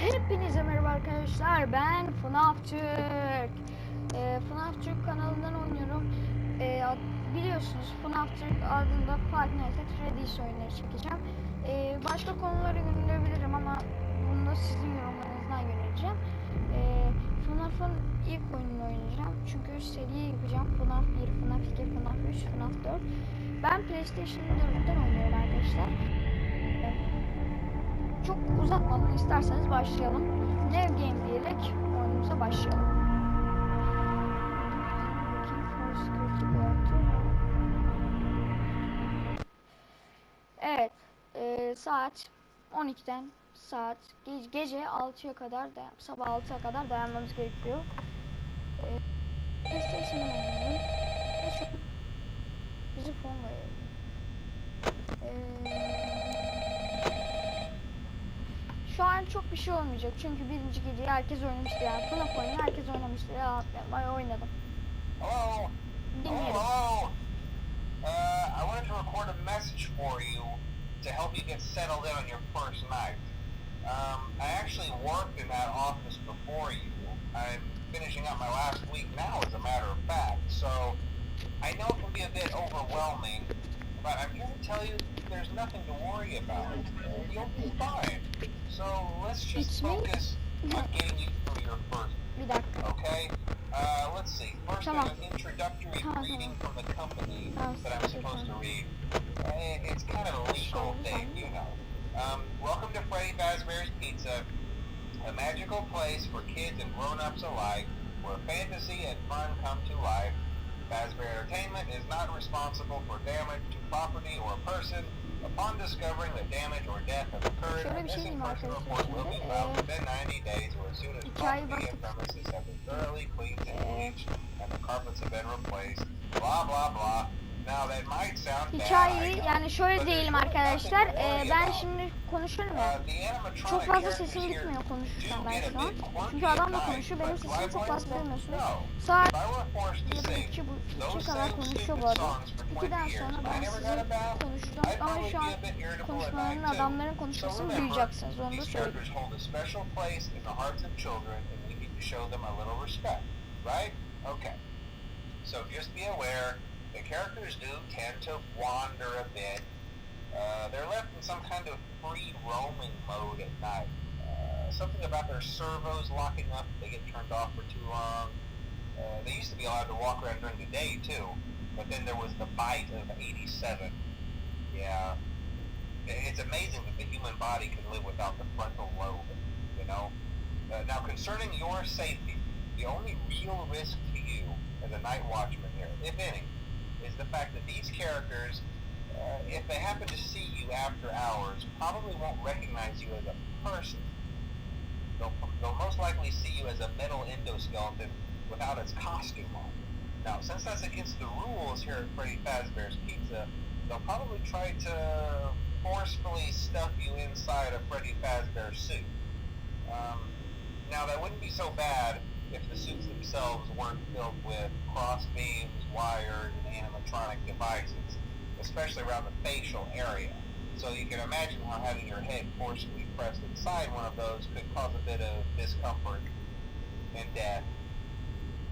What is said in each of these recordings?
Hepinize merhaba arkadaşlar. Ben FNAF Türk. Ee, FNAF Türk kanalından oynuyorum. Ad- biliyorsunuz FNAF Türk adında Five Nights at Freddy's oyunları çekeceğim. Ee, başka konuları yönelebilirim ama bunu da sizin yorumlarınızdan yöneleceğim. Ee, FNAF'ın ilk oyununu oynayacağım. Çünkü seri yapacağım. FNAF 1, FNAF 2, FNAF 3, FNAF 4. Ben PlayStation 4'ten oynuyorum arkadaşlar. Çok uzatmadan isterseniz başlayalım. New Game diyerek oyunumuza başlayalım. Evet, e, saat 12'den saat ge- gece 6'ya kadar dayan sabah 6'ya kadar dayanmamız gerekiyor. E, PlayStation'dan oynayalım. Ve şu bizi fonla Şu an çok bir şey olmayacak çünkü birinci geceyi herkes oynamıştı yani FNAF oyunu herkes oynamıştı ya ben oynadım. Hello. Hello. Uh, I wanted to record a message for you to help you get settled in on your first night. Um, I actually worked in that office before you. I'm finishing up my last week now, as a matter of fact. So I know it can be a bit overwhelming, but I'm here to tell you there's nothing to worry about. You'll be fine. So let's just It's me? focus on getting you through your first Bir dakika. Okay. Uh, let's see. First, there's an introductory Come on, from the company Oh, that I'm supposed to read. Uh, It's kind of a legal thing, you know. Um, welcome to Freddy Fazbear's Pizza, a magical place for kids and grown-ups alike, where fantasy and fun come to life. Fazbear Entertainment is not responsible for damage to property or person. Upon discovering that damage or death has occurred, Şöyle a bir şey diyeyim arkadaşlar şimdi. Ee, within 90 days or as soon as hikayeyi property and baktık. premises have been thoroughly cleaned and Ee, the Hikayeyi yani şöyle diyelim arkadaşlar. Ee, ben şimdi konuşurum Uh, ya. the animatronic Çok fazla sesim gitmiyor konuşurken ben şu an. Çünkü adamla konuşuyor. Benim sesimi çok fazla duymuyorsunuz. No. Saat If I were forced to Yedi sing iki, bu, those iki kadar same konuşuyor stupid bu adam. songs for 20 İkiden years, sonra and I ben never size got a bath, konuşacağım. I'd Ama probably şu be an a bit irritable at konuşmaların night too. adamların So konuşmasını remember, duyacaksınız. Onu da these söyleyeyim. characters hold a special place in the hearts of children, and we need to show them a little respect, right? Okay. So just be aware, the characters do tend to wander a bit. Uh, they're left in some kind of free roaming mode at night. Uh, something about their servos locking up if they get turned off for too long. Uh, they used to be allowed to walk around during the day too, but then there was the bite of 87. Yeah. It's amazing that the human body can live without the frontal lobe, you know? Uh, now concerning your safety, the only real risk to you as a night watchman here, if any, is the fact that these characters, uh, if they happen to see you after hours, probably won't recognize you as a person. They'll, they'll most likely see you as a metal endoskeleton without its costume on. Now, since that's against the rules here at Freddy Fazbear's Pizza, they'll probably try to forcefully stuff you inside a Freddy Fazbear suit. Um, now, that wouldn't be so bad if the suits themselves weren't filled with cross beams, wires, and animatronic devices, especially around the facial area. So you can imagine how having your head forcibly pressed inside one of those could cause a bit of discomfort and death.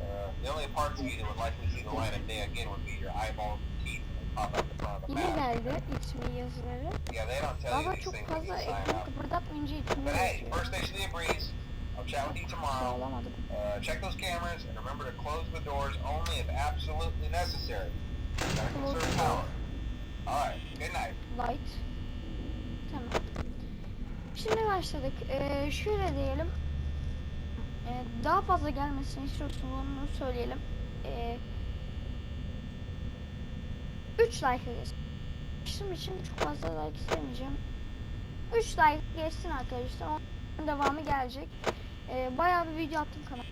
Uh, the only parts of you that would likely see the light of day again would be your eyeballs and teeth they pop out the front of the Yine geldi yazıları. Yeah, they don't tell you these çok things when you fazla sign up. kıpırdatmayınca But hey, yazıyor. first station of the breeze. I'll chat with you tomorrow. Sağlamadım. Uh, check those cameras and remember to close the doors only if absolutely necessary. Gotta conserve power. Alright, good night. Light. Tamam. Şimdi başladık. Ee, şöyle diyelim. Ee, daha fazla gelmesini istiyorsunuz söyleyelim. Ee, 3 like geçsin. Şimdi için çok fazla like istemeyeceğim. 3 like geçsin arkadaşlar. Onun devamı gelecek. Ee, bayağı bir video attım kanala.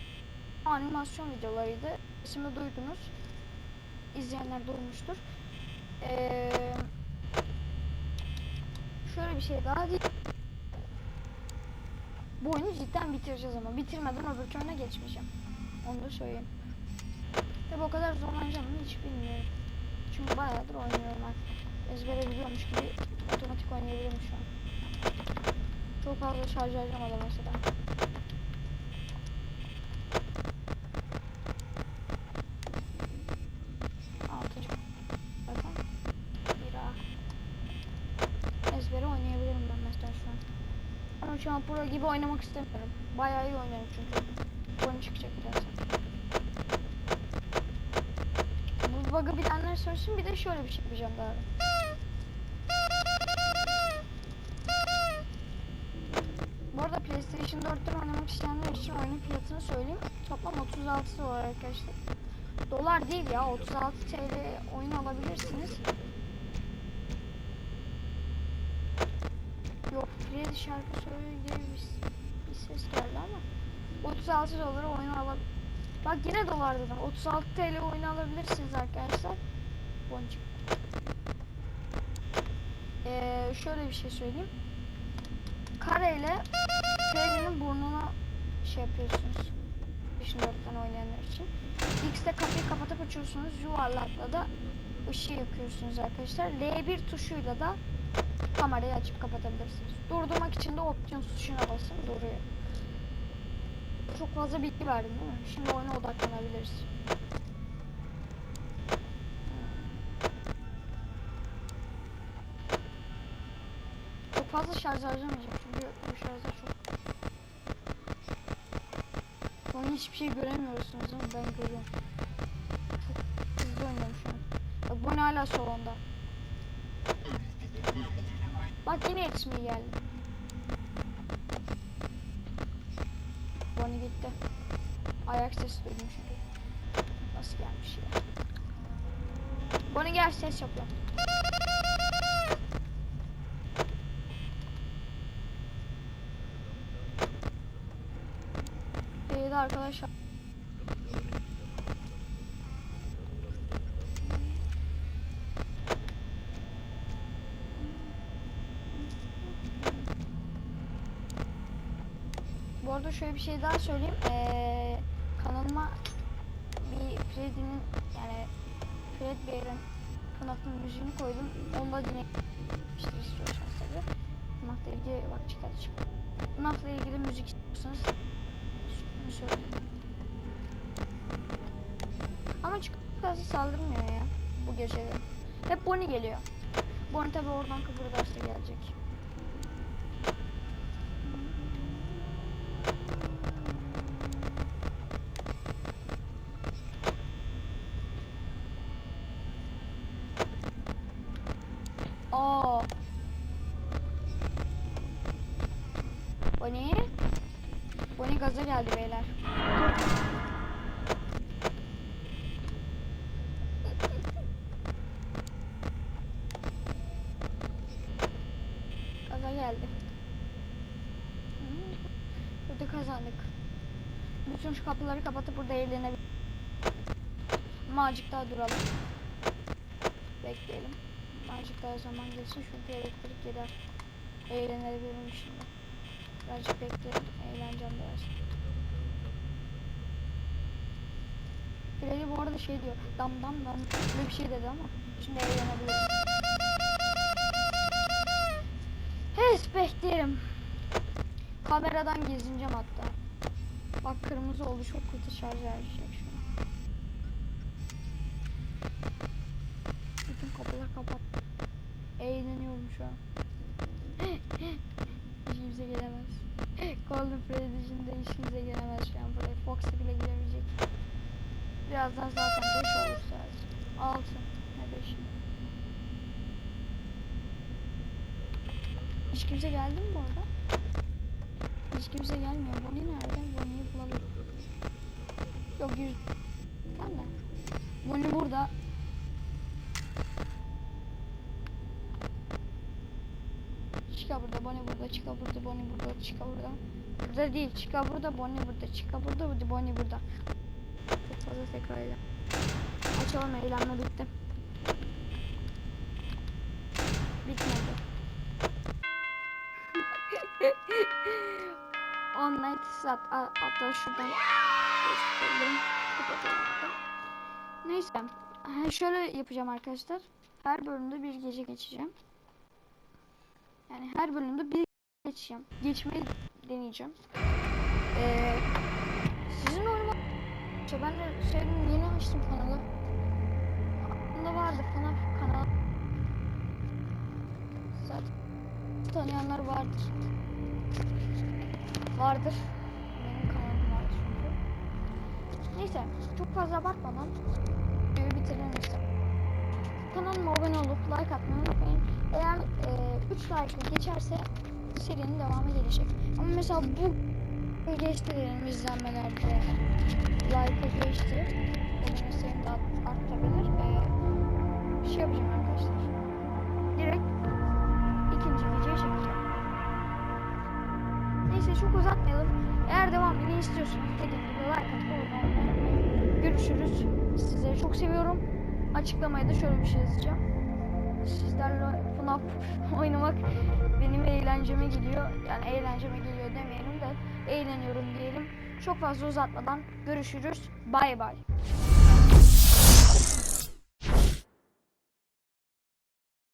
Animasyon videolarıydı. Şimdi duydunuz. İzleyenler duymuştur. Ee, şöyle bir şey daha değil. Bu oyunu cidden bitireceğiz ama bitirmeden öbür oyuna geçmeyeceğim. Onu da söyleyeyim. Tabi o kadar zorlanacağım mı hiç bilmiyorum. Çünkü bayağıdır oynuyorum artık. Ezbere biliyormuş gibi otomatik oynayabilirim şu an. Çok fazla şarj harcamadı mesela. Altıncı. Bakın. Bira. Ezbere oynayabilirim ben mesela şu an. Ama şu an pro gibi oynamak istemiyorum. Bayağı iyi oynarım çünkü. Oyun çıkacak birazdan. Bu bug'ı bilenler söylesin bir de şöyle bir şey yapacağım daha. Bu arada PlayStation 4'ten oynamak isteyenler için oyunun fiyatını söyleyeyim. Toplam 36 dolar arkadaşlar. Dolar değil ya 36 TL oyun alabilirsiniz. Yok Freddy şarkı söylüyor bir, bir ses geldi ama 36 dolara oyun alabilir. Bak yine dolar dedim. 36 TL oyun alabilirsiniz arkadaşlar. Boncuk. Ee, şöyle bir şey söyleyeyim. Kareyle Freddy'nin burnuna şey yapıyorsunuz. PlayStation 4'ten oynayanlar için. X'te kapıyı kapatıp açıyorsunuz. Yuvarlakla da ışığı yakıyorsunuz arkadaşlar. L1 tuşuyla da kamerayı açıp kapatabilirsiniz. Durdurmak için de opsiyon tuşuna basın duruyor. Çok fazla bilgi verdim değil mi? Şimdi oyuna odaklanabiliriz. Çok fazla şarj harcamayacağım çünkü bu şarjda çok... An hiçbir şey göremiyorsunuz ama ben görüyorum. Çok hızlı oynuyorum şu an. Bak bu hala salonda. Bak yine yetişmeye geldi. Bonnie gitti. Ayak sesi duydum çünkü. Nasıl gelmiş ya? Bonnie gel ses yapıyor. İyi de arkadaşlar. Bu arada şöyle bir şey daha söyleyeyim. Ee, kanalıma bir Freddy'nin yani Fredbear'ın FNAF'ın müziğini koydum. Onu da dinlemiştir istiyorsanız tabii. FNAF'la ilgili bak çıkartacağım. FNAF'la ilgili müzik istiyorsanız bunu söyleyeyim. Ama çıkarsa saldırmıyor ya bu gecede. Hep Bonnie geliyor. Bonnie tabii oradan kıpırdarsa gelecek. Gaza geldi beyler. Gaza geldi. Burada kazandık. Bütün şu kapıları kapatıp burada eğlenebiliriz. Ama daha duralım. Bekleyelim. Azıcık daha zaman geçsin çünkü elektrik gider. Eğlenebilirim şimdi. Birazcık bekleyelim. Eğleneceğim biraz. Freddy bu arada şey diyor. Dam dam dam. Böyle bir şey dedi ama. Şimdi eğlenebiliriz. Evet bekleyelim. Kameradan gezineceğim hatta. Bak kırmızı oldu çok kötü şarj verecek Birazdan zaten 5 olur sadece. 6. Ne 5? Hiç kimse geldi mi bu arada? Hiç kimse gelmiyor. Bonnie nerede? Bonnie'yi bulalım. Yok yüz... Ben de. Bonnie burada. Çıka burada, Bonnie burada, çıka burada, Bonnie burada, çıka burada. Burada değil, çıka burada, Bonnie burada, çıka burada, Bonnie burada. Fazla tekrar eyle. Açalım, eğlenme bitti. Bitmedi. Online saat hatta şuradan gösterelim. Neyse. Şöyle yapacağım arkadaşlar. Her bölümde bir gece geçeceğim. Yani her bölümde bir geçeceğim. Geçmeyi deneyeceğim. Ee, işte ben de söyledim yeni açtım kanalı. Aklımda vardı FNAF kanalı. Zaten tanıyanlar vardır. Vardır. Benim kanalım var çünkü. Neyse çok fazla abartmadan videoyu bitirelim istedim. Kanalıma abone olup like atmayı unutmayın. Eğer e, 3 like geçerse serinin devamı gelecek. Ama mesela bu geçti diyelim izlenmelerde like'a geçti. Benim senin de art- artabilir. E, bir şey yapacağım arkadaşlar. Direkt ikinci videoyu çekeceğim. Neyse çok uzatmayalım. Eğer devamını istiyorsanız dediğim gibi like atıp. Görüşürüz. Sizleri çok seviyorum. Açıklamaya da şöyle bir şey yazacağım. Sizlerle FNAF oynamak benim eğlenceme geliyor. Yani eğlenceme geliyor eğleniyorum diyelim. Çok fazla uzatmadan görüşürüz. Bay bay.